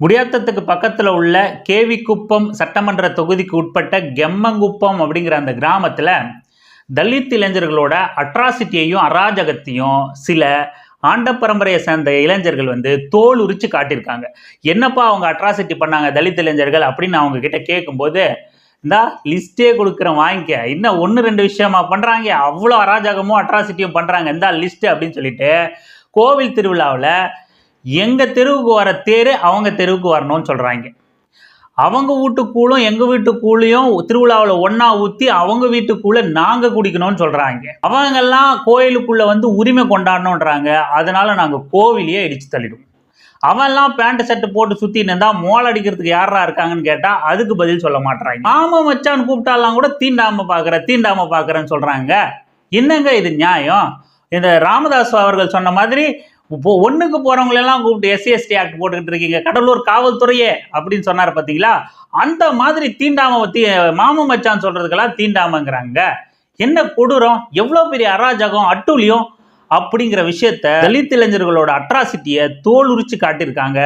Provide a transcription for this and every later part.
முடியாத்தத்துக்கு பக்கத்தில் உள்ள கேவிக்குப்பம் சட்டமன்ற தொகுதிக்கு உட்பட்ட கெம்மங்குப்பம் அப்படிங்கிற அந்த கிராமத்தில் தலித் இளைஞர்களோட அட்ராசிட்டியையும் அராஜகத்தையும் சில ஆண்ட பரம்பரையை சேர்ந்த இளைஞர்கள் வந்து தோல் உரிச்சு காட்டியிருக்காங்க. என்னப்பா அவங்க அட்ராசிட்டி பண்ணாங்க தலித் இளைஞர்கள் அப்படின்னு அவங்க கிட்ட கேட்கும்போது இந்தா லிஸ்ட்டே கொடுக்குறேன் வாங்கிக்க. இன்னும் ஒன்று ரெண்டு விஷயமா பண்ணுறாங்க அவ்வளோ அராஜகமும் அட்ராசிட்டியும் பண்ணுறாங்க இந்தா லிஸ்ட்டு அப்படின்னு சொல்லிட்டு கோவில் திருவிழாவில் எங்கள் தெருவுக்கு வர தேர் அவங்க தெருவுக்கு வரணும்னு சொல்கிறாங்க அவங்க வீட்டுக்குள்ளும் எங்கள் வீட்டுக்கூழையும் திருவிழாவில் ஒன்றா ஊற்றி அவங்க வீட்டுக்குள்ளே நாங்கள் குடிக்கணும்னு சொல்கிறாங்க அவங்கெல்லாம் கோயிலுக்குள்ளே வந்து உரிமை கொண்டாடணுன்றாங்க அதனால் நாங்கள் கோவிலையே இடித்து தள்ளிடுவோம். அவன்லாம் பேண்ட் ஷர்ட் போட்டு சுற்றின்னு இருந்தால் மோல் அடிக்கிறதுக்கு யாரா இருக்காங்கன்னு கேட்டால் அதுக்கு பதில் சொல்ல மாட்டுறாங்க மாமா மச்சான் கூப்பிட்டாலாம் கூட தீண்டாமல் பார்க்குற தீண்டாமல் பார்க்குறேன்னு சொல்கிறாங்க என்னங்க இது நியாயம்? இந்த ராமதாஸ் அவர்கள் சொன்ன மாதிரி இப்போ ஒன்றுக்கு போகிறவங்களெல்லாம் கூப்பிட்டு எஸ்சி எஸ்டி ஆக்ட் போட்டுக்கிட்டு இருக்கீங்க. கடலூர் காவல்துறையே அப்படின்னு சொன்னார் பார்த்தீங்களா அந்த மாதிரி தீண்டாம தீ மாமு மச்சான் சொல்கிறதுக்கெல்லாம் தீண்டாமங்கிறாங்க. என்ன கொடூரம்? எவ்வளோ பெரிய அராஜகம் அட்டூழியம் அப்படிங்கிற விஷயத்த தலித் இளைஞர்களோட அட்ராசிட்டியை தோல் உரிச்சு காட்டியிருக்காங்க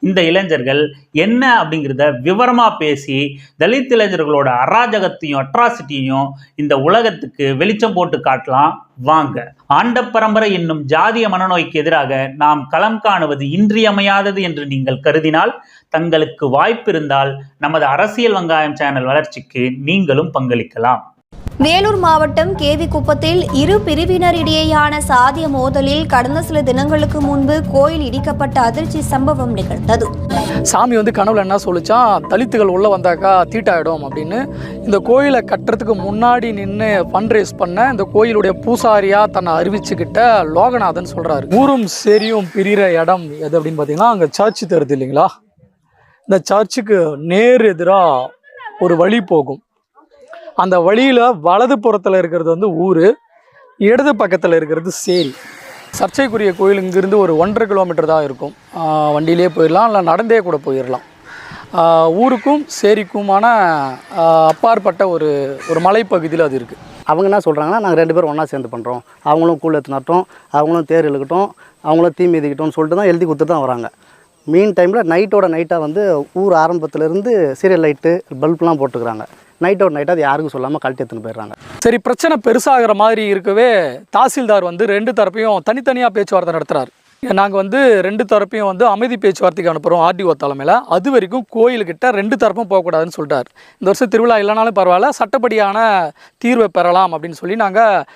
இந்த இளைஞர்கள். என்ன அப்படிங்கிறத விவரமாக பேசி தலித் இளைஞர்களோட அராஜகத்தையும் அட்ராசிட்டியையும் இந்த உலகத்துக்கு வெளிச்சம் போட்டு காட்டலாம். வாங்க. ஆண்ட பரம்பரை என்னும் ஜாதிய மனநோய்க்கு எதிராக நாம் களம் காணுவது இன்றியமையாதது என்று நீங்கள் கருதினால் தங்களுக்கு வாய்ப்பு இருந்தால் நமது அரசியல் வெங்காயம் சேனல் வளர்ச்சிக்கு நீங்களும் பங்களிக்கலாம். வேலூர் மாவட்டம் கேவி குப்பத்தில் இரு பிரிவினரிடையேயான சாதிய மோதலில் கடந்த சில தினங்களுக்கு முன்பு கோயில் இடிக்கப்பட்ட அதிர்ச்சி சம்பவம் நிகழ்ந்தது. சாமி வந்து கனவுல என்ன சொல்லிச்சா? தலித்துகள் உள்ளே வந்தாக்கா தீட்டாயிடும் அப்படின்னு. இந்த கோயிலை கட்டுறதுக்கு முன்னாடி நின்று ஃபண்ட் ரேஸ் பண்ண இந்த கோயிலுடைய பூசாரியாக தன்னை அறிவிச்சுக்கிட்ட லோகநாதன் சொல்கிறாரு ஊரும் சரியும் பிரிகிற இடம் எது அப்படின்னு பார்த்தீங்கன்னா அங்கே சர்ச்சு தருது இல்லைங்களா? இந்த சர்ச்சுக்கு நேர் எதிராக ஒரு வழி போகும். அந்த வழியில் வலது புறத்தில் இருக்கிறது வந்து ஊர் இடது பக்கத்தில் இருக்கிறது சேரி. சர்ச்சைக்குரிய கோயில் இங்கிருந்து ஒரு ஒன்றரை கிலோமீட்டர் தான் இருக்கும். வண்டியிலே போயிடலாம் இல்லை நடந்தே கூட போயிடலாம் ஊருக்கும் சேரிக்குமான அப்பாற்பட்ட ஒரு ஒரு மலைப்பகுதியில் அது இருக்குது அவங்க என்ன சொல்கிறாங்கன்னா நாங்கள் ரெண்டு பேரும் ஒன்றா சேர்ந்து பண்ணுறோம் அவங்களும் கூழ் எடுத்து அவங்களும் தேர் இழுக்கட்டும் அவங்களும் தீ மிதிக்கட்டும்னு சொல்லிட்டு தான் எழுதி கொடுத்து தான் வராங்க. மீன் டைமில் நைட்டோட நைட்டாக வந்து ஊர் ஆரம்பத்துலேருந்து சீரியல் லைட்டு பல்ப்லாம் போட்டுக்கிறாங்க. நைட் அவுட் நைட்டாக அது யாருக்கும் சொல்லாமல் கழட்டி எடுத்துன்னு போயிடுறாங்க. சரி பிரச்சனை பெருசாகிற மாதிரி இருக்கவே தாசில்தார் வந்து ரெண்டு தரப்பையும் தனித்தனியாக பேச்சுவார்த்தை நடத்துகிறார் நாங்கள் வந்து ரெண்டு தரப்பையும் வந்து அமைதி பேச்சுவார்த்தைக்கு அனுப்புகிறோம் ஆர்டிஓ தலைமையில். அது வரைக்கும் கோயிலுக்கிட்ட ரெண்டு தரப்பும் போகக்கூடாதுன்னு சொல்லிட்டார். இந்த வருஷம் திருவிழா இல்லைனாலும் பரவாயில்ல சட்டப்படியான தீர்வை பெறலாம் அப்படின்னு சொல்லி நாங்கள்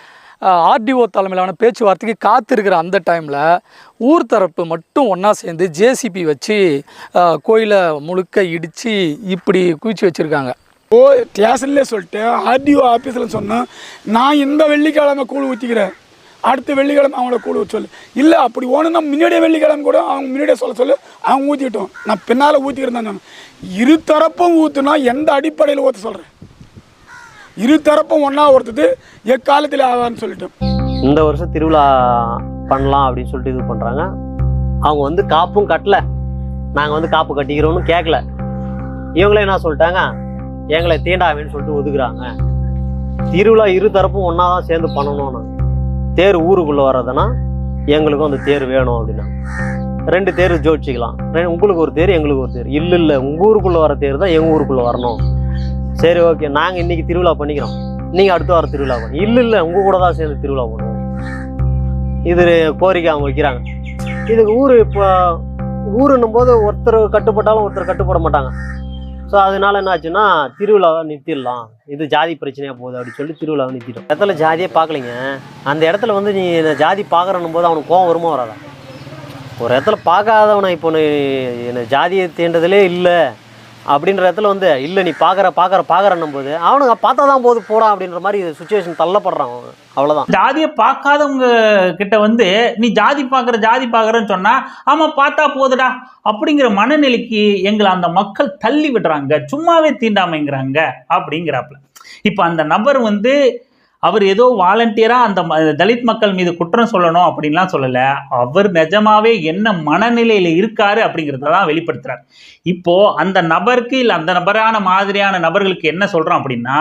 ஆர்டிஓ தலைமையிலான பேச்சுவார்த்தைக்கு காத்திருக்கிற அந்த டைமில் ஊர் தரப்பு மட்டும் ஒன்றா சேர்ந்து ஜேசிபி வச்சு கோயிலை முழுக்க இடித்து இப்படி குவிச்சு வச்சுருக்காங்க. ஓ ஸ்டேஷன்லேயே சொல்லிட்டு ஆர்டிஓ ஆஃபீஸில் சொன்னேன் நான் இந்த வெள்ளிக்கிழமை கூழ் ஊற்றிக்கிறேன் அடுத்த வெள்ளிக்கிழமை அவங்கள கூழ் ஊற்ற சொல்லு. இல்லை அப்படி ஓணுன்னா முன்னாடியே வெள்ளிக்கிழமை கூட அவங்க முன்னாடியே சொல்ல சொல்லு. அவங்க ஊற்றிக்கிட்டோம் நான் பின்னால் ஊற்றிக்கிறேன் தான் இரு தரப்பும் ஊற்றுனா எந்த அடிப்படையில் ஊற்ற சொல்கிறேன் இரு தரப்பும் ஒன்றா ஒருத்தது எக்காலத்தில் ஆவான்னு சொல்லிட்டேன் இந்த வருஷம் திருவிழா பண்ணலாம் அப்படின்னு சொல்லிட்டு இது பண்ணுறாங்க அவங்க வந்து காப்பும் கட்டலை. நாங்கள் வந்து காப்பு கட்டிக்கிறோம்னு கேட்கல இவங்களே என்ன சொல்லிட்டாங்க? எங்களை தீண்டாவேன்னு சொல்லிட்டு ஒதுக்குறாங்க. திருவிழா இரு தரப்பும் ஒன்றா தான் சேர்ந்து பண்ணணும்னா. தேர் ஊருக்குள்ளே வர்றதுன்னா எங்களுக்கும் அந்த தேர் வேணும் அப்படின்னா. ரெண்டு தேர் ஜோடிச்சிக்கலாம் உங்களுக்கு ஒரு தேர் எங்களுக்கு ஒரு தேர். இல்லை இல்லை உங்கள் ஊருக்குள்ளே வர தேர் தான் எங்கள் ஊருக்குள்ளே வரணும். சரி ஓகே. நாங்கள் இன்னைக்கு திருவிழா பண்ணிக்கிறோம். நீங்கள் அடுத்த வாரம் திருவிழா பண்ணி. இல்லை இல்லை உங்கள் கூட தான் சேர்ந்து திருவிழா பண்ணுவோம். இது கோரிக்கை அவங்க வைக்கிறாங்க. இதுக்கு ஊர் இப்போ ஊருன்னும் போது ஒருத்தர் கட்டுப்பட்டாலும் ஒருத்தர் கட்டுப்பட மாட்டாங்க. ஸோ அதனால என்ன ஆச்சுன்னா திருவிழாவை நிறுத்திடலாம். இது ஜாதி பிரச்சனையாக போகுது அப்படின்னு சொல்லி திருவிழாவை நிறுத்திட்டோம். இடத்துல ஜாதியே பார்க்கலைங்க. அந்த இடத்துல வந்து நீ இந்த ஜாதி பார்க்குறன்னும் போது அவனுக்கு கோவம் வருமா வராதா? ஒரு இடத்துல பார்க்காதவனை இப்போ நீ என்ன ஜாதியை தேண்டதிலே இல்லை. அப்படின்ற இடத்துல வந்து இல்லை நீ பார்க்குற பார்க்குற பார்க்குறன்னும் போது அவனுங்க பார்த்தா தான் போது போடா அப்படின்ற மாதிரி சுச்சுவேஷன் தள்ளப்படுறான் அவன். அவ்வளோதான் ஜாதியை பார்க்காதவங்க கிட்ட வந்து நீ ஜாதி பார்க்குற ஜாதி பார்க்குறன்னு சொன்னால் ஆமாம் பார்த்தா போதுடா அப்படிங்கிற மனநிலைக்கு எங்களை அந்த மக்கள் தள்ளி விடுறாங்க. சும்மாவே தீண்டாமைங்கிறாங்க அப்படிங்கிறாப்புல. இப்போ அந்த நபர் வந்து அவர் ஏதோ வாலண்டியராக அந்த ம- தலித் மக்கள் மீது குற்றம் சொல்லணும் அப்படின்லாம் சொல்லலை. அவர் நிஜமாவே என்ன மனநிலையில் இருக்காரு அப்படிங்கிறத தான் வெளிப்படுத்துகிறார் இப்போ அந்த நபருக்கு இல்லை அந்த நபரான மாதிரியான நபர்களுக்கு என்ன சொல்கிறோம் அப்படின்னா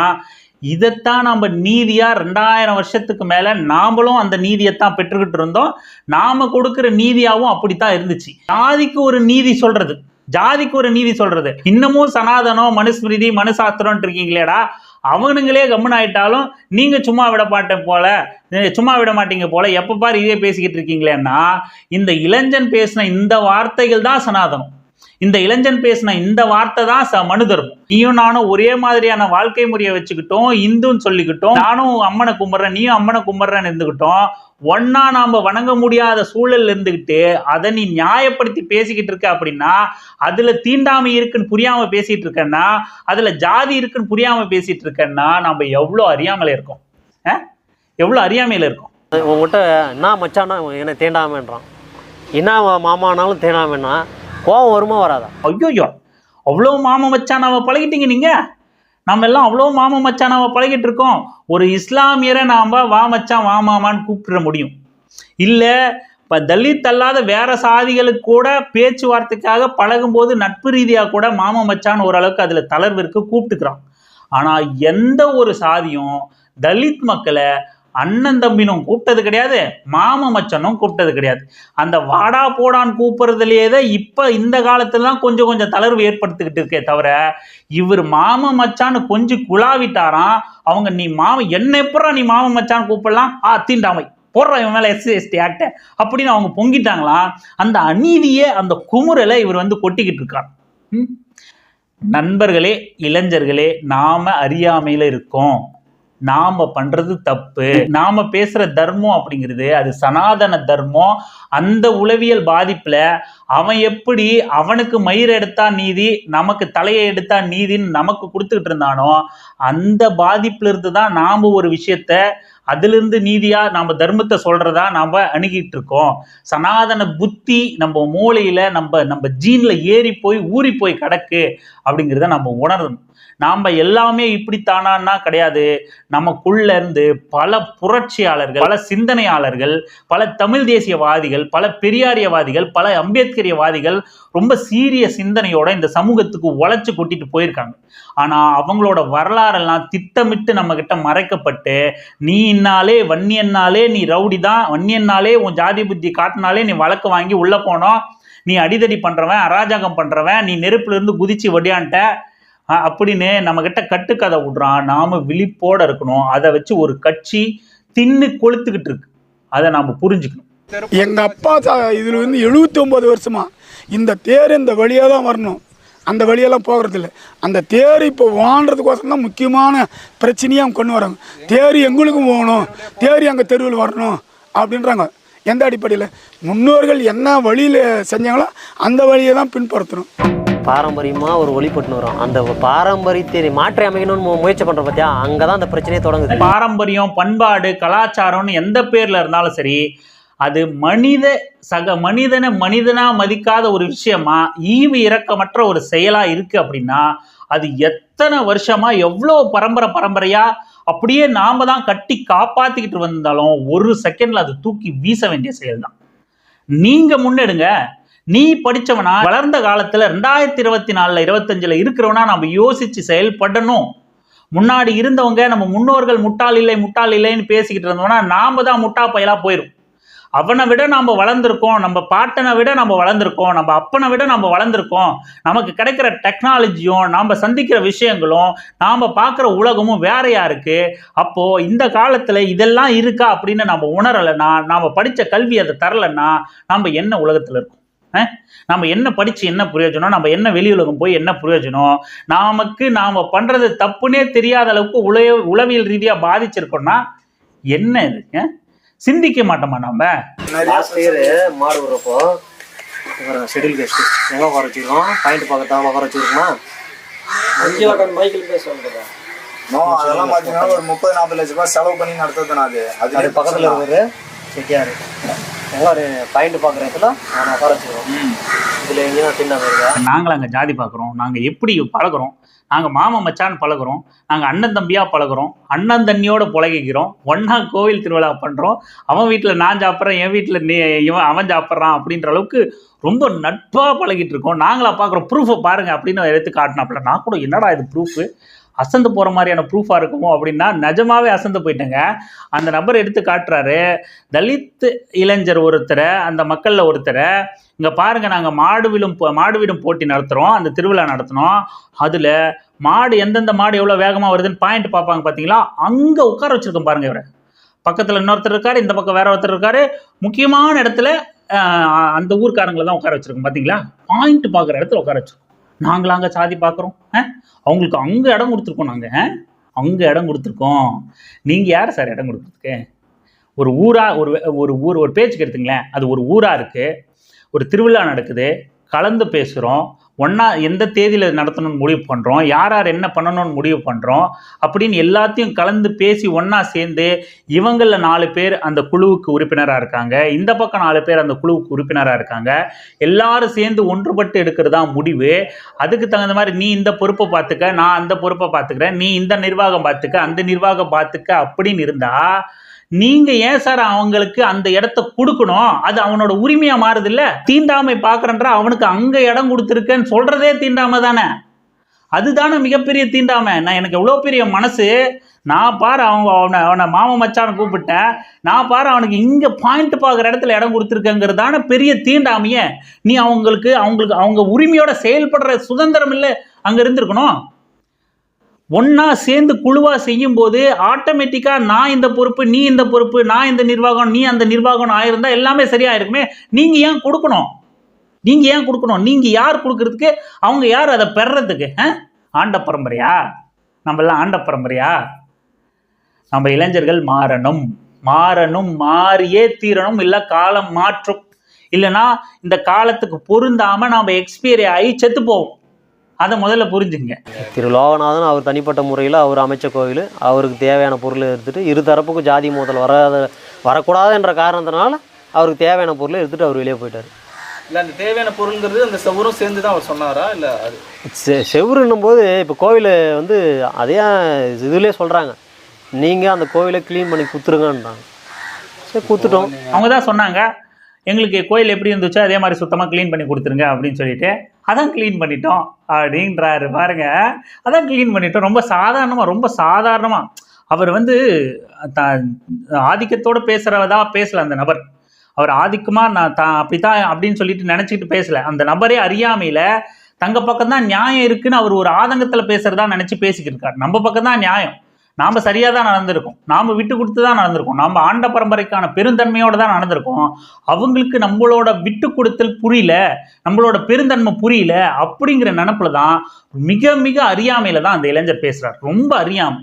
இதைத்தான் நம்ம நீதியாக ரெண்டாயிரம் வருஷத்துக்கு மேலே நாமளும் அந்த நீதியைத்தான் பெற்றுக்கிட்டு இருந்தோம். நாம கொடுக்குற நீதியாகவும் அப்படித்தான் இருந்துச்சு. ஜாதிக்கு ஒரு நீதி சொல்கிறது ஜாதிக்கு ஒரு நீதி சொல்கிறது இன்னமும் சனாதனம் மனுஸ்மிருதி மனுசாஸ்திரம் இருக்கீங்களேடா அவனுங்களே கம்முன்னு ஆயிட்டாலும் நீங்கள் சும்மா விட மாட்டேன் போல. சும்மா விட மாட்டீங்க போல. எப்போ பாரு இதே பேசிக்கிட்டு இருக்கீங்களேன்னா இந்த இளைஞன் பேசின இந்த வார்த்தைகள் தான் சனாதனம். இந்த இளைஞன் பேசின இந்த வார்த்தை தான் ச மனு தர்மம் நீயும் நானும் ஒரே மாதிரியான வாழ்க்கை முறையை வச்சுக்கிட்டோம் இந்துன்னு சொல்லிக்கிட்டோம். நானும் அம்மனை கும்பிட்றேன் நீயும் அம்மனை கும்பிட்றேன்னு இருந்துக்கிட்டோம் ஒன்னா நாம வணங்க முடியாத சூழல்ல இருந்துக்கிட்டு அதை நீ நியாயப்படுத்தி பேசிக்கிட்டு இருக்க அப்படின்னா அதுல தீண்டாமை இருக்குன்னு புரியாம பேசிட்டு இருக்கேன்னா அதுல ஜாதி இருக்குன்னு புரியாம பேசிட்டு இருக்கேன்னா நம்ம எவ்வளோ அறியாமலே இருக்கோம்? அஹ்? எவ்வளோ அறியாமையில இருக்கோம்? உங்ககிட்ட என்ன மச்சானா என்ன தீண்டாமன்றான்? என்ன மாமானாலும் தீண்டாமன்னா கோவம் வருமா வராதா? ஐயோயோ அவ்வளோ மாம மச்சானாவை பழகிட்டீங்க நீங்கள் நம்ம எல்லாம் அவ்வளோ மாம மச்சானாவை பழகிட்டு இருக்கோம். ஒரு இஸ்லாமியரை நாம் வா மச்சான் வா மாமான்னு கூப்பிட முடியும். இல்லை இப்போ தலித் அல்லாத வேற சாதிகளுக்கு கூட பேச்சுவார்த்தைக்காக பழகும்போது நட்பு ரீதியாக கூட மாம மச்சான் ஓரளவுக்கு அதில் தளர்வு இருக்கு கூப்பிட்டுக்கிறான். ஆனால் எந்த ஒரு சாதியும் தலித் மக்களை அண்ணன் தம்பினும் கூப்பிட்டது கிடையாது மாம மச்சனும் கூப்பிட்டது கிடையாது. அந்த வாடா போடான்னு கூப்பிட்றதுலையே தான் இப்போ இந்த காலத்துலலாம் கொஞ்சம் கொஞ்சம் தளர்வு ஏற்படுத்திக்கிட்டு இருக்கே தவிர இவர் மாம மச்சான்னு கொஞ்சம் குழாவிட்டாராம் அவங்க நீ மாம என்ன எப்படா நீ மாம மச்சான் கூப்பிடலாம்? ஆ தீண்டாமை. போடுற இவன் மேலே எஸ்சி எஸ்டி ஆக்ட அப்படின்னு அவங்க பொங்கிட்டாங்களாம் அந்த அநீதியை அந்த குமுறலை இவர் வந்து கொட்டிக்கிட்டு இருக்கார். ம்? நண்பர்களே இளைஞர்களே நாம அறியாமையில் இருக்கோம். நாம பண்றது தப்பு. நாம பேசுற தர்மம் அப்படிங்கிறது அது சனாதன தர்மம். அந்த உளவியல் பாதிப்புல அவன் எப்படி அவனுக்கு மயிர் எடுத்தா நீதி நமக்கு தலையை எடுத்தா நீதின்னு நமக்கு கொடுத்துக்கிட்டு இருந்தானோ அந்த பாதிப்புல இருந்து தான் நாம ஒரு விஷயத்த அதிலிருந்து நீதியாக நாம் தர்மத்தை சொல்கிறதா நாம் அணுகிட்டு இருக்கோம். சனாதன புத்தி நம்ம மூளையில் நம்ம நம்ம ஜீனில் ஏறி போய் ஊறி போய் கிடக்கு அப்படிங்கிறத நம்ம உணரணும். நாம் எல்லாமே இப்படித்தானான்னா கிடையாது. நமக்குள்ளேருந்து பல புரட்சியாளர்கள் பல சிந்தனையாளர்கள் பல தமிழ் தேசியவாதிகள் பல பெரியாரியவாதிகள் பல அம்பேத்கரியவாதிகள் ரொம்ப சீரிய சிந்தனையோட இந்த சமூகத்துக்கு உழைச்சி கொட்டிட்டு போயிருக்காங்க. ஆனா அவங்களோட வரலாறெல்லாம் திட்டமிட்டு நம்ம கிட்ட மறைக்கப்பட்டு நீ இன்னாலே வன்னியன்னாலே நீ ரவுடி தான் வன்னியன்னாலே உன் ஜாதி புத்தி காட்டினாலே நீ வழக்கு வாங்கி உள்ள போனோம். நீ அடிதடி பண்றவன் அராஜகம் பண்றவன் நீ நெருப்புல இருந்து குதிச்சு வடியான்ட்ட அப்படின்னு நம்ம கிட்ட கட்டுக்கதை விடுறான். நாம விழிப்போட இருக்கணும். அதை வச்சு ஒரு கட்சி தின்னு கொளுத்துக்கிட்டு இருக்கு. அதை நாம புரிஞ்சுக்கணும். எங்க அப்பா இதில் இதுல வந்து எழுபத்தி ஒன்பது வருஷமா இந்த தேர் இந்த வழியாக தான் வரணும். அந்த வழியெல்லாம் போகிறது இல்லை அந்த தேர் இப்போ வாண்டுறதுக்கோசரம் தான் முக்கியமான பிரச்சனையாக அவங்க கொண்டு வராங்க. தேர் எங்களுக்கும் போகணும். தேர் எங்கள் தெருவில் வரணும் அப்படின்றாங்க. எந்த அடிப்படையில்? முன்னோர்கள் என்ன வழியில் செஞ்சாங்களோ அந்த வழியை தான் பின்பற்றணும் பாரம்பரியமாக ஒரு ஒளிப்பட்டுன்னு வரும் அந்த பாரம்பரியத்தை மாற்றி அமைக்கணும்னு மு- முயற்சி பண்ணுற பார்த்தியா அங்கே தான் அந்த பிரச்சனையே தொடங்குது. பாரம்பரியம் பண்பாடு கலாச்சாரம்னு எந்த பேர்ல இருந்தாலும் சரி அது மனித சக மனிதனை மனிதனா மதிக்காத ஒரு விஷயமா ஈவு இறக்கமற்ற ஒரு செயலா இருக்கு அப்படின்னா அது எத்தனை வருஷமா எவ்வளோ பரம்பரை பரம்பரையா அப்படியே நாம தான் கட்டி காப்பாத்திக்கிட்டு வந்தாலும் ஒரு செகண்ட்ல அது தூக்கி வீச வேண்டிய செயல் தான் நீங்க முன்னெடுங்க. நீ படிச்சவனா வளர்ந்த காலத்துல ரெண்டாயிரத்தி இருபத்தி நாலுல இருபத்தஞ்சுல இருக்கிறவனா நம்ம யோசிச்சு செயல்படணும். முன்னாடி இருந்தவங்க நம்ம முன்னோர்கள் முட்டாள் இல்லை முட்டாள் இல்லைன்னு பேசிக்கிட்டு இருந்தோம்னா நாம தான் முட்டா பயலா போயிடும் அவனை விட நம்ம வளர்ந்துருக்கோம் நம்ம பாட்டனை விட நம்ம வளர்ந்துருக்கோம் நம்ம அப்பனை விட நம்ம வளர்ந்துருக்கோம். நமக்கு கிடைக்கிற டெக்னாலஜியும் நாம் சந்திக்கிற விஷயங்களும் நாம் பார்க்குற உலகமும் வேறையாக இருக்குது அப்போது இந்த காலத்தில் இதெல்லாம் இருக்கா அப்படின்னு நம்ம உணரலைன்னா நாம் படித்த கல்வி அதை தரலைன்னா நம்ம என்ன உலகத்தில் இருக்கோம்? நம்ம என்ன படிச்சு என்ன பிரயோஜனம்? நம்ம என்ன வெளி உலகம் போய் என்ன பிரயோஜனம்? நமக்கு நாம பண்றது தப்புனே தெரியாத அளவுக்கு உளவியல் ரீதியா பாதிச்சிருக்கோம்னா என்ன இது? சிந்திக்க மாட்டோமா நாம? லாஸ்ட் இயர் மாடு விடுறப்போ ஷெடியூல் கெஸ்ட் எங்கே உட்கார வச்சிருக்கோம்? பாயிண்ட் பக்கத்தால் உட்கார வச்சிருக்கோமா? அஞ்சு வாட்டன் பைக்கில் பேச வந்துடுறேன் அதெல்லாம் பார்த்தீங்கன்னா ஒரு முப்பது நாற்பது லட்ச ரூபாய் செலவு பண்ணி நடத்துறது அது. அது அது பக்கத்தில் இருக்கிற செட்டியார். எங்கே ஒரு பாயிண்ட் பார்க்குற இடத்துல நான் உட்கார இதில் எங்கேயும் நாங்கள் அங்கே ஜாதி பார்க்குறோம் நாங்கள் எப்படி பழகுறோம்? நாங்கள் மாமா மச்சான் பழகுறோம். நாங்கள் அண்ணன் தம்பியாக பழகுறோம். அண்ணன் தண்ணியோட புழகிக்கிறோம் ஒன்றா கோவில் திருவிழா பண்ணுறோம் அவன் வீட்டில் நான் சாப்பிட்றேன் என் வீட்டில் நீ இவன் அவன் சாப்பிட்றான் அப்படின்ற அளவுக்கு ரொம்ப நட்பாக பழகிட்டு இருக்கோம். நாங்களா பார்க்குறோம் ப்ரூஃபை பாருங்க அப்படின்னு எடுத்து காட்டினாப்புல. நான் கூட என்னடா இது ப்ரூஃபு அசந்து போகிற மாதிரியான ப்ரூஃபாக இருக்குமோ அப்படின்னா நிஜமாவே அசந்து போயிட்டேங்க. அந்த நபர் எடுத்து காட்டுறாரு. தலித் இளைஞர் ஒருத்தரை அந்த மக்களில் ஒருத்தரை இங்கே பாருங்க நாங்கள் மாடு விடும் போ- மாடு விடும் போட்டி நடத்துகிறோம் அந்த திருவிழா நடத்தினோம். அதில் மாடு எந்தெந்த மாடு எவ்வளோ வேகமாக வருதுன்னு பாயிண்ட் பார்ப்பாங்க பார்த்தீங்களா அங்கே உட்கார வச்சுருக்கோம் பாருங்க இவரை. பக்கத்தில் இன்னொருத்தர் இருக்கார் இந்த பக்கம் வேற ஒருத்தர் இருக்கார். முக்கியமான இடத்துல அந்த ஊர்க்காரங்களை தான் உட்கார வச்சிருக்கோம் பார்த்தீங்களா பாயிண்ட் பார்க்குற இடத்துல உட்கார வச்சிருக்கோம். நாங்கள் அங்கே சாதி பார்க்குறோம் அவங்களுக்கு அங்கே இடம் கொடுத்துருக்கோம் நாங்கள் அங்கே இடம் கொடுத்துருக்கோம். நீங்கள் யார் சார் இடம் கொடுக்குறதுக்கு? ஒரு ஊராக ஒரு ஒரு ஊர் ஒரு பேச்சுக்கு எடுத்துங்களேன். அது ஒரு ஊராக இருக்குது ஒரு திருவிழா நடக்குது. கலந்து பேசுகிறோம் ஒன்றா எந்த தேதியில் நடத்தணும்னு முடிவு பண்ணுறோம் யார் யார் என்ன பண்ணணும்னு முடிவு பண்ணுறோம் அப்படின்னு எல்லாத்தையும் கலந்து பேசி ஒன்றா சேர்ந்து இவங்களில் நாலு பேர் அந்த குழுவுக்கு உறுப்பினராக இருக்காங்க. இந்த பக்கம் நாலு பேர் அந்த குழுவுக்கு உறுப்பினராக இருக்காங்க. எல்லாரும் சேர்ந்து ஒன்றுபட்டு எடுக்கிறது தான் முடிவு. அதுக்கு தகுந்த மாதிரி நீ இந்த பொறுப்பை பார்த்துக்க நான் அந்த பொறுப்பை பார்த்துக்கிறேன் நீ இந்த நிர்வாகம் பார்த்துக்க அந்த நிர்வாகம் பார்த்துக்க அப்படின்னு இருந்தால் நீங்க ஏன் சார் அவங்களுக்கு அந்த இடத்த கொடுக்கணும்? அது அவனோட உரிமையா மாறுது இல்ல தீண்டாமை பாக்குறன்ற அவனுக்கு அங்க இடம் கொடுத்துருக்கேன்னு சொல்றதே தீண்டாமை தானே? அதுதானே மிகப்பெரிய தீண்டாமை. நான் எனக்கு எவ்வளோ பெரிய மனசு? நான் பாரு அவங்க அவனை அவனை மாம மச்சான்னு கூப்பிட்டேன். நான் பாரு அவனுக்கு இங்கே பாயிண்ட் பார்க்குற இடத்துல இடம் கொடுத்துருக்கங்கிறதான பெரிய தீண்டாமையே. நீ அவங்களுக்கு அவங்களுக்கு அவங்க உரிமையோட செயல்படுற சுதந்திரம் இல்லை அங்கே இருந்திருக்கணும்? ஒன்றா சேர்ந்து குழுவாக செய்யும்போது ஆட்டோமேட்டிக்காக நான் இந்த பொறுப்பு நீ இந்த பொறுப்பு நான் இந்த நிர்வாகம் நீ அந்த நிர்வாகம் ஆயிருந்தா எல்லாமே சரியா இருக்குமே நீங்கள் ஏன் கொடுக்கணும்? நீங்கள் ஏன் கொடுக்கணும்? நீங்கள் யார் கொடுக்கறதுக்கு? அவங்க யார் அதை பெறறதுக்கு? ஆ? ஆண்ட பரம்பரையா? நம்மெல்லாம் ஆண்ட பரம்பரையா? நம்ம இளைஞர்கள் மாறணும். மாறணும் மாறியே தீரணும். இல்லை காலம் மாற்றும். இல்லைன்னா இந்த காலத்துக்கு பொருந்தாம நாம எக்ஸ்பீரி ஆகி செத்து போவோம். அதை முதல்ல புரிஞ்சுங்க. திரு லோகநாதன் அவர் தனிப்பட்ட முறையில் அவர் அமைச்ச கோவில் அவருக்கு தேவையான பொருளை எடுத்துட்டு இரு தரப்புக்கும் ஜாதி மோதல் வராத வரக்கூடாது என்ற காரணத்தினால அவருக்கு தேவையான பொருளை எடுத்துட்டு அவர் வெளியே போயிட்டார். இல்லை அந்த தேவையான பொருளுங்கிறது அந்த செவரும் சேர்ந்து தான் அவர் சொன்னாரா? இல்லை அது செ செவுருன்னும் போது இப்போ கோவிலை வந்து அதே இதுலேயே சொல்கிறாங்க நீங்கள் அந்த கோவிலை க்ளீன் பண்ணி குத்துருங்கன்றாங்க. சரி குத்துட்டோம். அவங்க தான் சொன்னாங்க எங்களுக்கு கோயில் எப்படி இருந்துச்சோ அதே மாதிரி சுத்தமாக க்ளீன் பண்ணி கொடுத்துருங்க அப்படின்னு சொல்லிட்டு. அதான் க்ளீன் பண்ணிட்டோம் அப்படின்றாரு. பாருங்க அதான் க்ளீன் பண்ணிட்டோம். ரொம்ப சாதாரணமாக ரொம்ப சாதாரணமாக அவர் வந்து த ஆதிக்கத்தோடு பேசுகிறதா பேசல அந்த நபர். அவர் ஆதிக்கமாக நான் தான் அப்படித்தான் அப்படின்னு சொல்லிட்டு நினச்சிக்கிட்டு பேசலை. அந்த நபரே அறியாமையில் தங்க பக்கம் தான் நியாயம் இருக்குன்னு அவர் ஒரு ஆதங்கத்தில் பேசுகிறதா நினச்சி பேசிக்கிட்டு இருக்கார். நம்ம பக்கம் தான் நியாயம். நாம் சரியாக தான் நடந்திருக்கோம். நாம் விட்டு கொடுத்து தான் நடந்திருக்கோம். நாம் ஆண்ட பரம்பரைக்கான பெருந்தன்மையோடு தான் நடந்திருக்கோம். அவங்களுக்கு நம்மளோட விட்டு கொடுத்தல் புரியல நம்மளோட பெருந்தன்மை புரியல அப்படிங்கிற நினப்புல தான் மிக மிக அறியாமையில் தான் அந்த இளைஞர் பேசுகிறார் ரொம்ப அறியாமை.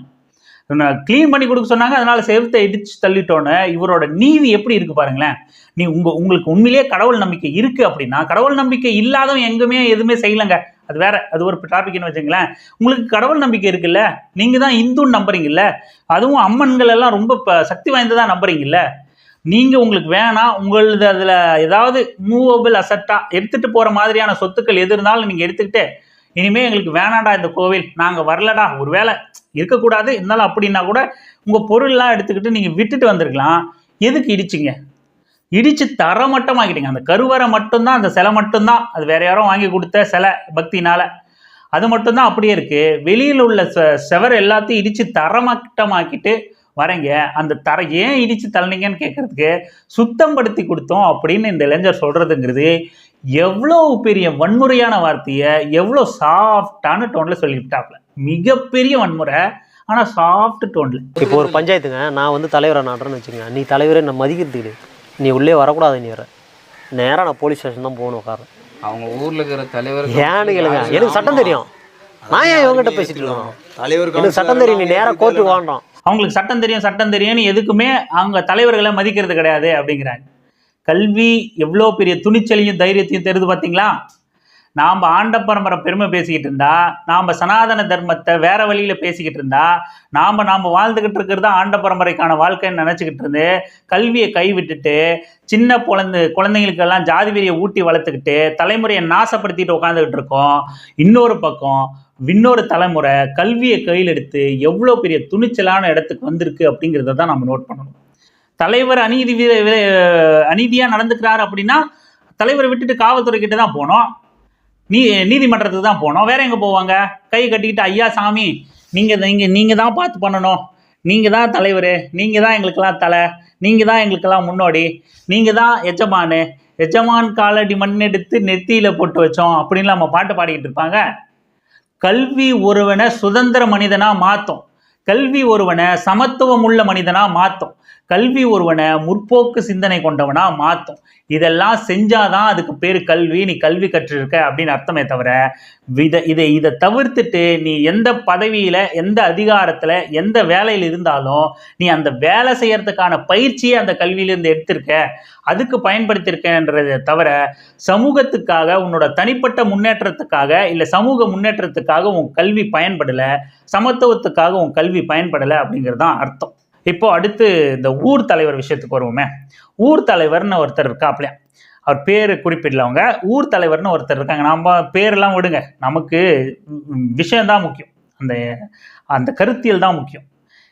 க்ளீன் பண்ணி கொடுக்க சொன்னாங்க அதனால செவத்தை இடிச்சு தள்ளிட்டோன்னு இவரோட நீதி எப்படி இருக்கு பாருங்களேன். நீ உங்க உங்களுக்கு உண்மையிலேயே கடவுள் நம்பிக்கை இருக்கு அப்படின்னா கடவுள் நம்பிக்கை இல்லாதவன் எங்குமே எதுவுமே செய்யலைங்க. அது வேற அது ஒரு டாபிக்னு வச்சுங்களேன் உங்களுக்கு கடவுள் நம்பிக்கை இருக்குல்ல நீங்க தான் இந்துன்னு நம்புறீங்கல்ல அதுவும் அம்மன்கள் எல்லாம் ரொம்ப சக்தி வாய்ந்ததா நம்புறீங்கல்ல நீங்க உங்களுக்கு வேணாம் உங்களது அதுல ஏதாவது மூவபிள் அசட்டா எடுத்துட்டு போற மாதிரியான சொத்துக்கள் எது இருந்தாலும் நீங்க எடுத்துக்கிட்டு இனிமே எங்களுக்கு வேணாடா இந்த கோவில் நாங்க வரலடா ஒருவேளை இருக்கக்கூடாது இருந்தாலும் அப்படின்னா கூட உங்க பொருள்லாம் எடுத்துக்கிட்டு நீங்க விட்டுட்டு வந்திருக்கலாம். எதுக்கு இடிச்சிங்க? இடிச்சு தரமட்டமாக்கிட்டீங்க அந்த கருவறை மட்டும்தான் அந்த சிலை மட்டும்தான். அது வேற யாரும் வாங்கி கொடுத்த சிலை பக்தினால. அது மட்டும்தான் அப்படியே இருக்கு. வெளியில் உள்ள செவர் எல்லாத்தையும் இடிச்சு தரமட்டமாக்கிட்டு வரீங்க. அந்த தர ஏன் இடிச்சு தள்ளினீங்கன்னு கேட்கறதுக்கு சுத்தம் படுத்தி கொடுத்தோம் அப்படின்னு இந்த இளைஞர் சொல்றதுங்கிறது எவ்வளோ பெரிய வன்முறையான வார்த்தையை எவ்வளோ சாஃப்டான டோன்ல சொல்லிவிட்டாப்ல மிகப்பெரிய வன்முறை ஆனால் சாஃப்ட் டோன்ல. இப்போ ஒரு பஞ்சாயத்துங்க நான் வந்து தலைவரை நாடுறேன்னு வச்சுக்கோங்க. நீ தலைவரை நான் மதிக்கிறது கிடையாது நீ உள்ளே வரக்கூடாது நீ வர நேராக நான் போலீஸ் ஸ்டேஷன் தான் போகணும் உட்காரன் அவங்க ஊர்ல இருக்கிற தலைவர் ஏன்னு கேளுங்க எனக்கு சட்டம் தெரியும். நான் ஏன் இவங்ககிட்ட பேசிட்டு இருக்கணும் தலைவர் எனக்கு சட்டம் தெரியும். நீ நேராக கோர்ட்டுக்கு வாண்டாம் அவங்களுக்கு சட்டம் தெரியும் சட்டம் தெரியும்னு எதுக்குமே அவங்க தலைவர்களை மதிக்கிறது கிடையாது அப்படிங்கிறாங்க. கல்வி எவ்வளோ பெரிய துணிச்சலையும் தைரியத்தையும் தெரியுது பார்த்தீங்களா? நாம் ஆண்ட பரம்பரை பெருமை பேசிக்கிட்டு இருந்தா நாம் சனாதன தர்மத்தை வேற வழியில் பேசிக்கிட்டு இருந்தா நாம் நாம் வாழ்ந்துக்கிட்டு இருக்கிறது ஆண்ட பரம்பரைக்கான வாழ்க்கைன்னு நினச்சிக்கிட்டு இருந்து கல்வியை கைவிட்டுட்டு சின்ன குழந்தை குழந்தைங்களுக்கெல்லாம் ஜாதி வெறியை ஊட்டி வளர்த்துக்கிட்டு தலைமுறையை நாசப்படுத்திட்டு உட்காந்துக்கிட்டு இருக்கோம். இன்னொரு பக்கம் இன்னொரு தலைமுறை கல்வியை கையில் எடுத்து எவ்வளோ பெரிய துணிச்சலான இடத்துக்கு வந்திருக்கு அப்படிங்கிறத தான் நம்ம நோட் பண்ணணும். தலைவர் அநீதி வி- அநீதியாக நடந்துக்கிறார் அப்படின்னா தலைவரை விட்டுட்டு காவல்துறை கிட்ட தான் போனோம். நீ நீதிமன்றத்துக்கு தான் போனோம். வேற எங்கே போவாங்க? கை கட்டிக்கிட்டு ஐயா சாமி நீங்கள் நீங்கள் நீங்கள் தான் பார்த்து பண்ணணும். நீங்கள் தான் தலைவர். நீங்கள் தான் எங்களுக்கெல்லாம் தலை. நீங்கள் தான் எங்களுக்கெல்லாம் முன்னோடி. நீங்கள் தான் எஜமானு. எஜமான் காலடி மண்ணெடுத்து நெத்தியில் போட்டு வச்சோம். அப்படின்னு நம்ம பாட்டு பாடிக்கிட்டு இருப்பாங்க. கல்வி ஒருவனை சுதந்திர மனிதனாக மாற்றும் கல்வி ஒருவனை சமத்துவம் உள்ள மனிதனாக மாற்றும் கல்வி ஒருவனை முற்போக்கு சிந்தனை கொண்டவனா மாற்றும் இதெல்லாம் செஞ்சாதான் அதுக்கு பேர் கல்வி நீ கல்வி கற்றிருக்க அப்படின்னு அர்த்தமே தவிர இதை இதை இதை தவிர்த்துட்டு நீ எந்த பதவியில் எந்த அதிகாரத்தில் எந்த வேலையில் இருந்தாலும் நீ அந்த வேலை செய்யறதுக்கான பயிற்சியை அந்த கல்வியிலேருந்து எடுத்திருக்க. அதுக்கு பயன்படுத்தியிருக்கன்றதை தவிர சமூகத்துக்காக உன்னோட தனிப்பட்ட முன்னேற்றத்துக்காக இல்லை சமூக முன்னேற்றத்துக்காக உன் கல்வி பயன்படலை சமத்துவத்துக்காக உன் கல்வி பயன்படலை அப்படிங்கிறது தான் அர்த்தம். இப்போ அடுத்து இந்த ஊர் தலைவர் விஷயத்துக்கு வருவோமே. ஊர் தலைவர்னு ஒருத்தர் இருக்காப்லையா அவர் பேர் குறிப்பிடல அவங்க. ஊர் தலைவர்னு ஒருத்தர் இருக்காங்க. நம்ம பேரெல்லாம் விடுங்க. நமக்கு விஷயம்தான் முக்கியம். அந்த அந்த கருத்தியல் தான் முக்கியம்.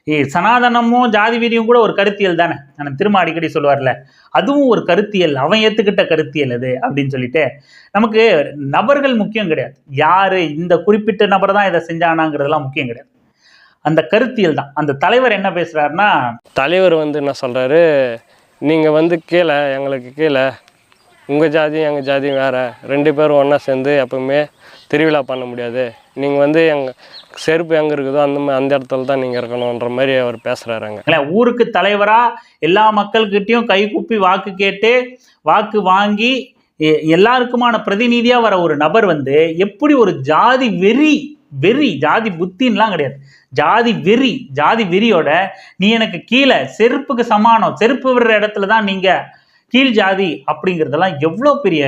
ஏ சனாதனமும் ஜாதி வீரியும் கூட ஒரு கருத்தியல் தானே. நான் திரும்ப அடிக்கடி சொல்லுவார்ல. அதுவும் ஒரு கருத்தியல். அவன் ஏற்றுக்கிட்ட கருத்தியல் அது அப்படின்னு சொல்லிட்டு நமக்கு நபர்கள் முக்கியம் கிடையாது. யார்? இந்த குறிப்பிட்ட நபர் தான் இதை செஞ்சானாங்கிறதெல்லாம் முக்கியம் கிடையாது. அந்த கருத்தியல் தான். அந்த தலைவர் என்ன பேசுகிறாருன்னா தலைவர் வந்து என்ன சொல்கிறாரு நீங்கள் வந்து கீழே எங்களுக்கு கீழே உங்கள் ஜாதியும் எங்கள் ஜாதியும் வேறு. ரெண்டு பேரும் ஒன்றா சேர்ந்து எப்பவுமே திருவிழா பண்ண முடியாது. நீங்கள் வந்து எங்கள் செருப்பு எங்கே இருக்குதோ அந்த அந்த இடத்துல தான் நீங்கள் இருக்கணுன்ற மாதிரி அவர் பேசுகிறாருங்க இல்ல, ஊருக்கு தலைவரா எல்லா மக்கள்கிட்டயும் கை கூப்பி வாக்கு கேட்டு வாக்கு வாங்கி எல்லாருக்குமான பிரதிநிதியா வர ஒரு நபர் வந்து எப்படி ஒரு ஜாதி வெறி வெறி ஜாதி புத்தின்லாம் கிடையாது. ஜாதி வெறி ஜாதி வெறியோட நீ எனக்கு கீழே செருப்புக்கு சமானம் செருப்பு விடுற இடத்துல தான் நீங்கள் கீழ் ஜாதி அப்படிங்கிறதெல்லாம் எவ்வளோ பெரிய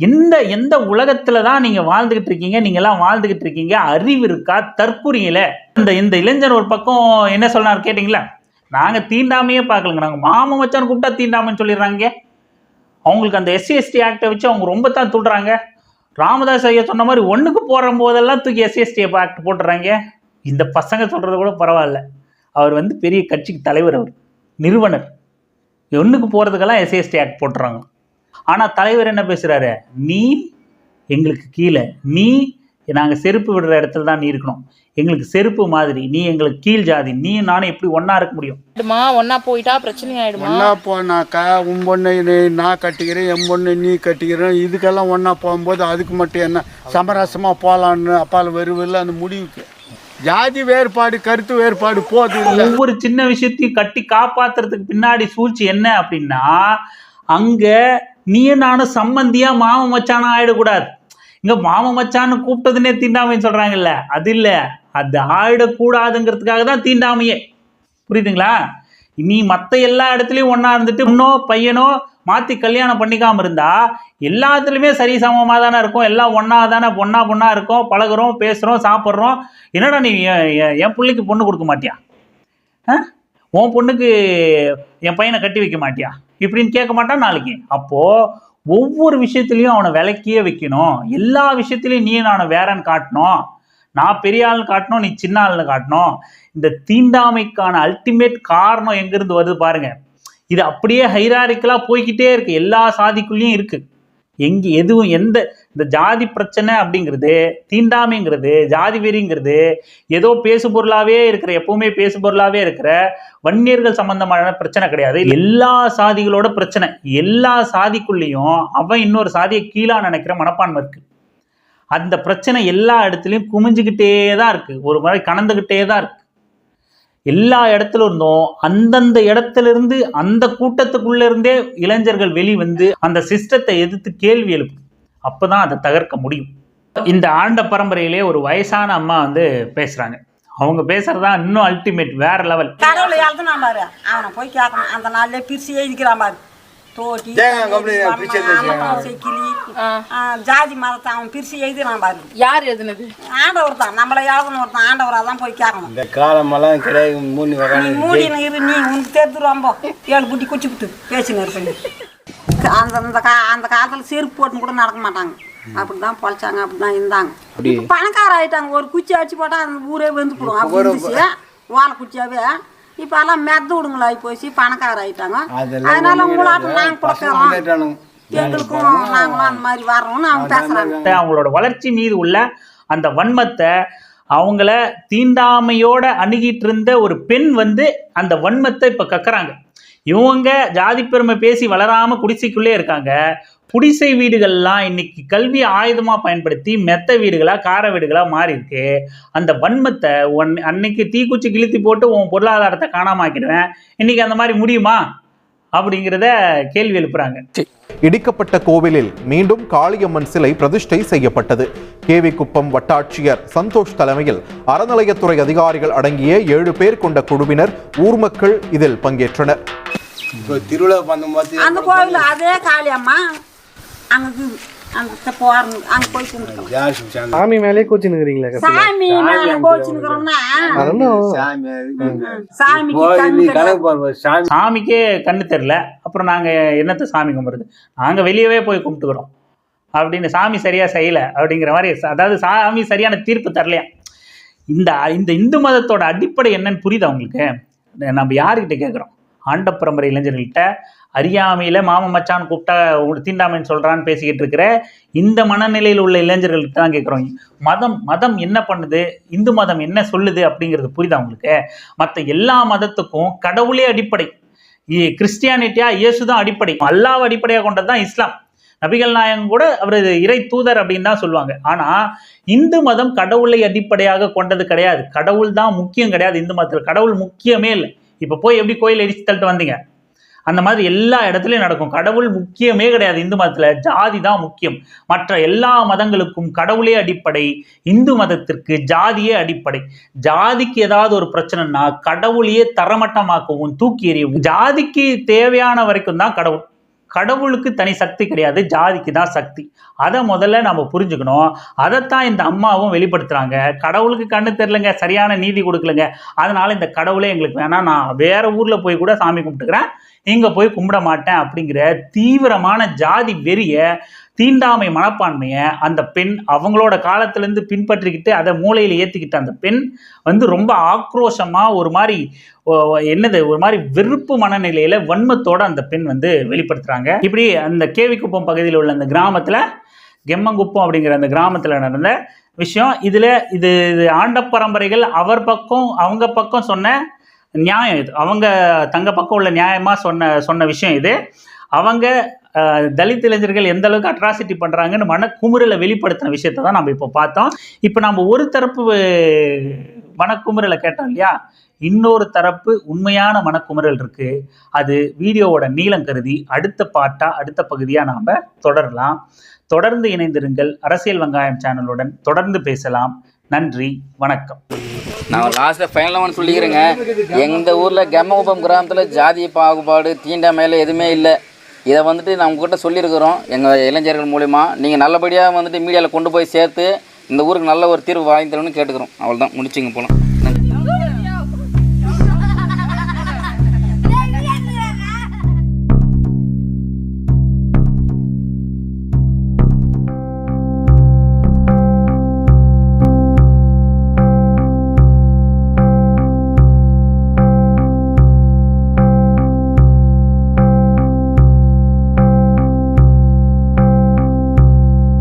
எந்த எந்த உலகத்துல தான் நீங்க வாழ்ந்துகிட்டு இருக்கீங்க நீங்க எல்லாம் வாழ்ந்துகிட்டு இருக்கீங்க அறிவு இருக்கா தற்குறியில? இந்த இந்த இளைஞர் ஒரு பக்கம் என்ன சொன்னார் கேட்டிங்களா? நாங்க தீண்டாமையே பார்க்கலங்க நாங்க மாமன் வச்சான்னு கூப்பிட்டா தீண்டாமைன்னு சொல்லிடுறாங்க. அவங்களுக்கு அந்த எஸ்சி எஸ்டி ஆக்டை வச்சு அவங்க ரொம்ப தான் துள்ளுறாங்க. ராமதாஸ் ஐயா சொன்ன மாதிரி ஒன்றுக்கு போகிற போதெல்லாம் தூக்கி எஸ்எஸ்டி ஆக்ட் போட்டுறாங்க. இந்த பசங்க சொல்கிறது கூட பரவாயில்ல. அவர் வந்து பெரிய கட்சிக்கு தலைவர் அவர் நிறுவனர். ஒன்றுக்கு போகிறதுக்கெல்லாம் எஸ்எஸ்டி ஆக்ட் போட்டுறாங்க. ஆனால் தலைவர் என்ன பேசுகிறாரு நீ எங்களுக்கு கீழே நீ நாங்க செருப்பு விடுற இடத்துல தான் நீ இருக்கணும். எங்களுக்கு செருப்பு மாதிரி நீ எங்களுக்கு கீழ் ஜாதி நீ நானும் எப்படி ஒண்ணா இருக்க முடியும்? ஆயிடுமா? ஒன்னா போயிட்டா பிரச்சனை ஆயிடுமா ஒன்றா போனாக்கா உன் பொண்ணை நீ- நான் கட்டிக்கிறேன் என் பொண்ணை நீ கட்டிக்கிறேன். இதுக்கெல்லாம் ஒன்றா போகும்போது அதுக்கு மட்டும் என்ன? சமரசமாக போகலான்னு அப்பால் வருவில்ல அந்த முடிவுக்கு. ஜாதி வேறுபாடு கருத்து வேறுபாடு போது இல்லை. ஒவ்வொரு சின்ன விஷயத்தையும் கட்டி காப்பாத்துறதுக்கு பின்னாடி சூழ்ச்சி என்ன அப்படின்னா அங்க நீயும் நானும் சம்மந்தியா மாம மச்சானா ஆயிடக்கூடாது. இங்க மாம மச்சான்னு கூப்பிட்டதுன்னே தீண்டாமைன்னு சொல்றாங்கல்ல. அது இல்ல. அது ஆயிடக்கூடாதுங்கிறதுக்காக தான் தீண்டாமையே. புரியுதுங்களா? நீ மற்ற எல்லா இடத்துலையும் ஒன்றா இருந்துட்டு இன்னோ பையனோ மாத்தி கல்யாணம் பண்ணிக்காம இருந்தா எல்லாத்துலயுமே சரி சமமாக தானே இருக்கும். எல்லாம் ஒண்ணா தானே பொண்ணா பொண்ணா இருக்கும். பழகுறோம் பேசுறோம் சாப்பிட்றோம். என்னடா நீ என் என்- பிள்ளைக்கு பொண்ணு கொடுக்க மாட்டியா? ஆ? உன் பொண்ணுக்கு என் பையனை கட்டி வைக்க மாட்டியா? இப்படின்னு கேட்க மாட்டான் நாளைக்கு. அப்போது ஒவ்வொரு விஷயத்துலையும் அவனை விளக்கியே வைக்கணும். எல்லா விஷயத்துலையும் நீ நான் வேறன்னு காட்டணும். நான் பெரிய ஆள்னு காட்டணும் நீ சின்ன ஆள்னு காட்டணும். இந்த தீண்டாமைக்கான அல்டிமேட் காரணம் எங்கிருந்து வருது பாருங்க. இது அப்படியே ஹைராரிக்கலாக போய்கிட்டே இருக்கு. எல்லா சாதிக்குள்ளேயும் இருக்குது எங்கே எதுவும் எந்த இந்த ஜாதி பிரச்சனை அப்படிங்கிறது தீண்டாமைங்கிறது ஜாதி வெறிங்கிறது ஏதோ பேசு பொருளாகவே இருக்கிற எப்பவுமே பேசு பொருளாகவே இருக்கிற வன்னியர்கள் சம்பந்தமான பிரச்சனை கிடையாது. எல்லா சாதிகளோட பிரச்சனை எல்லா சாதிக்குள்ளேயும் அவன் இன்னொரு சாதியை கீழாக நினைக்கிற மனப்பான்மை இருக்கு. அந்த பிரச்சனை எல்லா இடத்துலையும் குமிஞ்சுக்கிட்டே தான் இருக்கு. ஒரு முறை கணந்துக்கிட்டே தான் இருக்கு. எல்லா இடத்துல இருந்தும். அந்தந்த இடத்துல இருந்து அந்த கூட்டத்துக்குள்ள இருந்தே இளைஞர்கள் வெளிவந்து அந்த சிஸ்டத்தை எதிர்த்து கேள்வி எழுப்பும். அப்போதான் அதை தகர்க்க முடியும். இந்த ஆண்ட பரம்பரையிலே ஒரு வயசான அம்மா வந்து பேசுறாங்க. அவங்க பேசுறதா இன்னும் அல்டிமேட் வேற லெவல் கடவுளை பாரு. அவனை போய் கேட்கணும். அந்த நாள்லயே பிரிச்சு எழுதிக்கிறான் பாரு. தோட்டி தேங்காய் கம்பளி பிரிச்சு எழுதி வச்சிருக்கான். செக்கிலி ஜாதி மதத்தை அவன் பிரிச்சு எழுதினான் பாரு யார் எதுனது ஆண்டவர் தான். நம்மளை எழுதணும் ஒருத்தன் ஆண்டவராக தான் போய் கேட்கணும். இந்த காலமெல்லாம் கிடையாது மூணு நீ இரு உனக்கு தெரிஞ்சு ரொம்ப ஏழு குட்டி குச்சி விட்டு பேசினு இருப்பீங்க அந்த அந்த கா அந்த காலத்தில் செருப்பு போட்டுன்னு கூட நடக்க மாட்டாங்க. அப்படி தான் பொழைச்சாங்க அப்படி தான் இருந்தாங்க பணக்கார ஆயிட்டாங்க. ஒரு குச்சி அடிச்சு போட்டால் அந்த ஊரே வெந்து போடும். அப்படி இருந்துச்சு. ஓலை குச்சியாவே இப்போ எல்லாம் மெத்த விடுங்களா போச்சு பணக்கார ஆயிட்டாங்க அதனால உங்களாட்டம் கொடுக்குறோம். வந்துட்டானுங்க. எங்களுக்கும் நாங்களும் அந்த மாதிரி வர்றோம்னு அவங்க பேசுகிறாங்க அவங்களோட வளர்ச்சி மீது உள்ள அந்த வன்மத்தை அவங்கள தீண்டாமையோட அணுகிட்டு இருந்த ஒரு பெண் வந்து அந்த வன்மத்தை இப்போ கக்குறாங்க. இவங்க ஜாதி பெருமை பேசி வளராம குடிசைக்குள்ளே இருக்காங்க. குடிசை வீடுகள்லாம் இன்னைக்கு கல்வி ஆயுதமா பயன்படுத்தி மெத்த வீடுகளா கார வீடுகளா மாறி இருக்கு. அந்த வன்மத்தை ஒன் அன்னைக்கு தீக்குச்சி கிழித்து போட்டு உன் பொருளாதாரத்தை காணாம ஆக்கிடுவேன் இன்னைக்கு அந்த மாதிரி முடியுமா? அப்படிங்கிறத கேள்வி எழுப்புறாங்க. இடிக்கப்பட்ட கோவிலில் மீண்டும் காளியம்மன் சிலை பிரதிஷ்டை செய்யப்பட்டது. கேவிக்குப்பம் வட்டாட்சியர் சந்தோஷ் தலைமையில் அறநிலையத்துறை அதிகாரிகள் அடங்கிய ஏழு பேர் கொண்ட குழுவினர் ஊர் மக்கள் இதில் பங்கேற்றனர். திருவிழா பண்ணும்போது அந்த கோவில் அதே காளியம்மா. அங்கே அங்கே போய் சாமி மேலே கூச்சினுக்கிறீங்களா சாமி சாமி சாமிக்கு கண்ணு சாமி சாமிக்கே கண்ணு தெரில அப்புறம் நாங்கள் என்னத்தை சாமி கும்பிட்றது நாங்கள் வெளியவே போய் கும்பிட்டுக்கிறோம் அப்படின்னு சாமி சரியாக செய்யலை அப்படிங்கிற மாதிரி அதாவது சாமி சரியான தீர்ப்பு தரலையா இந்த இந்த இந்து மதத்தோட அடிப்படை என்னன்னு புரியுதா உங்களுக்கு நம்ம யாருக்கிட்ட கேட்குறோம் ஆண்ட பரம்பரை இளைஞர்கள்ட்ட அறியாமையில் மாமன் மச்சான் கூப்பிட்டா தீண்டாமைன்னு சொல்கிறான்னு பேசிக்கிட்டு இருக்கிற இந்த மனநிலையில் உள்ள இளைஞர்களுக்கு தான் கேட்குறோம் மதம் மதம் என்ன பண்ணுது? இந்து மதம் என்ன சொல்லுது அப்படிங்கிறது புரியுதா உங்களுக்கு? மற்ற எல்லா மதத்துக்கும் கடவுளே அடிப்படை. இ- கிறிஸ்டியானிட்டியா இயேசு தான் அடிப்படை. அல்லாவை அடிப்படையாக கொண்டது தான் இஸ்லாம். நபிகள் நாயகம் கூட அவர் இறை தூதர் அப்படின்னு தான் சொல்லுவாங்க. ஆனால் இந்து மதம் கடவுளை அடிப்படையாக கொண்டது கிடையாது. கடவுள் தான் முக்கியம் கிடையாது இந்து மதத்தில். கடவுள் முக்கியமே இல்லை. இப்போ போய் எப்படி கோயில் இடிச்சு தள்ளிட்டு வந்தீங்க? அந்த மாதிரி எல்லா இடத்துலையும் நடக்கும். கடவுள் முக்கியமே கிடையாது. இந்து மதத்தில் ஜாதி தான் முக்கியம். மற்ற எல்லா மதங்களுக்கும் கடவுளே அடிப்படை இந்து மதத்திற்கு ஜாதியே அடிப்படை. ஜாதிக்கு ஏதாவது ஒரு பிரச்சனைனா கடவுளையே தரமட்டமாக்கவும் தூக்கி எறியவும். ஜாதிக்கு தேவையான வரைக்கும் தான் கடவுள். கடவுளுக்கு தனி சக்தி கிடையாது ஜாதிக்கு தான் சக்தி. அதை முதல்ல நம்ம புரிஞ்சுக்கணும். அதைத்தான் இந்த அம்மாவும் வெளிப்படுத்துகிறாங்க கடவுளுக்கு கண்ணு தெரிலங்க சரியான நீதி கொடுக்கலங்க. அதனால் இந்த கடவுளே எங்களுக்கு வேணாம். நான் வேறு ஊரில் போய் கூட சாமி கும்பிட்டுக்கிறேன். இங்கே போய் கும்பிட மாட்டேன் அப்படிங்கிற தீவிரமான ஜாதி வெறியை தீண்டாமை மனப்பான்மையை அந்த பெண் அவங்களோட காலத்திலேருந்து பின்பற்றிக்கிட்டு அதை மூளையில் ஏற்றிக்கிட்ட அந்த பெண் வந்து ரொம்ப ஆக்ரோஷமாக ஒரு மாதிரி என்னது ஒரு மாதிரி வெறுப்பு மனநிலையில் வன்மத்தோடு அந்த பெண் வந்து வெளிப்படுத்துகிறாங்க இப்படி அந்த கேவிக்குப்பம் பகுதியில் உள்ள அந்த கிராமத்தில் கெம்மங்குப்பம் அப்படிங்கிற அந்த கிராமத்தில் நடந்த விஷயம். இதில் இது இது ஆண்ட பரம்பரைகள் அவர் பக்கம் அவங்க பக்கம் சொன்ன நியாயம் இது. அவங்க தங்க பக்கம் உள்ள நியாயமாக சொன்ன சொன்ன விஷயம் இது. அவங்க தலித் இளைஞர்கள் எந்த அளவுக்கு அட்ராசிட்டி பண்ணுறாங்கன்னு மனக்குமுறையில் வெளிப்படுத்தின விஷயத்தை தான் நம்ம இப்போ பார்த்தோம். இப்போ நம்ம ஒரு தரப்பு மனக்குமுறையில் கேட்டோம் இல்லையா? இன்னொரு தரப்பு உண்மையான மனக்குமுறல் இருக்கு. அது வீடியோவோட நீளம் கருதி அடுத்த பாட்டா அடுத்த பகுதியா நாம தொடரலாம். தொடர்ந்து இணைந்திருங்கள். அரசியல் வெங்காயம் சேனலுடன் தொடர்ந்து பேசலாம். நன்றி. வணக்கம். நான் லாஸ்ட்டில் ஃபைனலாக ஒன்று சொல்லிக்கிறேங்க. எங்கள் ஊரில் கெமகுப்பம் கிராமத்தில் ஜாதி பாகுபாடு தீண்டாமையில் எதுவுமே இல்லை. இதை வந்துட்டு நான் உங்ககிட்ட சொல்லியிருக்கிறோம். எங்கள் இளைஞர்கள் மூலிமா நீங்கள் நல்லபடியாக வந்துட்டு மீடியாவில் கொண்டு போய் சேர்த்து இந்த ஊருக்கு நல்ல ஒரு தீர்வு வாங்கி தரணும்னு கேட்டுக்கிறோம். அவ்வளோதான் முடிச்சுங்க போகலாம்